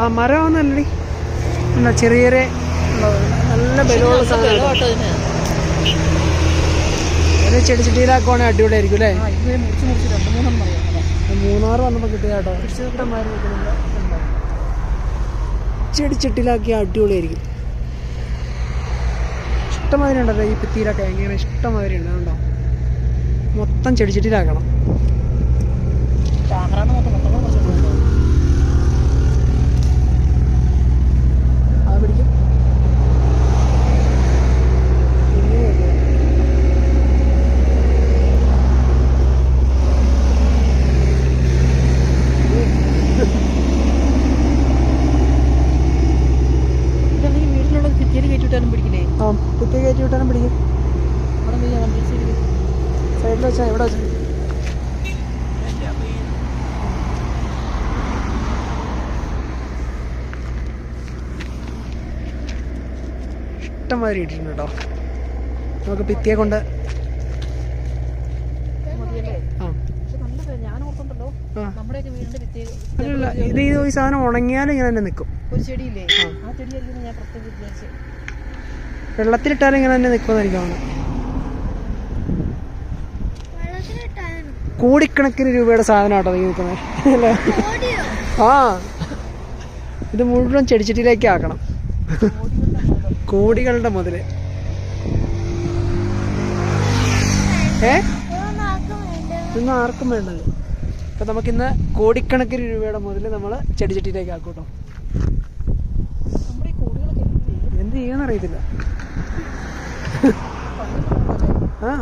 ആ മരമാണെന്നല്ലേ എന്നാ ചെറിയ ചെറിയ നല്ല ബലമുള്ള സാധനം. ഒരു ചെടി ചെടിയിലാക്കുവാണെങ്കിൽ അടിപൊളിയായിരിക്കും അല്ലേ? മൂന്നാറ് വന്നപ്പോൾ കിട്ടിയ കേട്ടോ. ചെടി ചെട്ടിലാക്കിയ അടിപൊളിയായിരിക്കും. ഇഷ്ടമാതിരി ഉണ്ടല്ലോ ഈ ഭിത്തിയിലൊക്കെ. ഇങ്ങനെ ഇഷ്ടമാതിരി ഉണ്ട്. കണ്ടോ? മൊത്തം ചെടി ആ ഭിത്തി കയറ്റി വിട്ടാലും പിടിക്കും. സൈഡിൽ വെച്ചാ എവിടെ വെച്ചാൽ ഇഷ്ടംമാതിരി ഇട്ടിട്ടുണ്ട് കേട്ടോ നമുക്ക് ഭിത്തിയെ കൊണ്ട് ഇത് ഈ സാധനം ഉണങ്ങിയാലും ഇങ്ങനെ തന്നെ നിൽക്കും ഒരു ചെടിയില്ലേ ആ ചെടിയായിരിക്കും ഞാൻ പ്രത്യേകം വിചാരിച്ചത് വെള്ളത്തിലിട്ടാലും ഇങ്ങനെ തന്നെ നിൽക്കുമെന്നായിരിക്കും കോടിക്കണക്കിന് രൂപയുടെ സാധനം കേട്ടോ നീ നിൽക്കുന്നത്. അല്ലേ? ആ. ഇത് മുഴുവൻ ചെടിച്ചട്ടിയിലേക്ക് ആക്കണം. കോടികളുടെ മുതൽ. ഏ? ഇതൊന്നും ആർക്കും വേണ്ടത്. അപ്പൊ നമുക്കിന്ന് കോടിക്കണക്കിന് രൂപയുടെ മുതൽ നമ്മൾ ചെടിച്ചട്ടിയിലേക്ക് ആക്കും കേട്ടോ നമ്മുടെ ഈ കോടികളൊക്കെ എന്ത് ചെയ്യും എന്ത് ചെയ്യുമെന്ന് അറിയത്തില്ല ആ.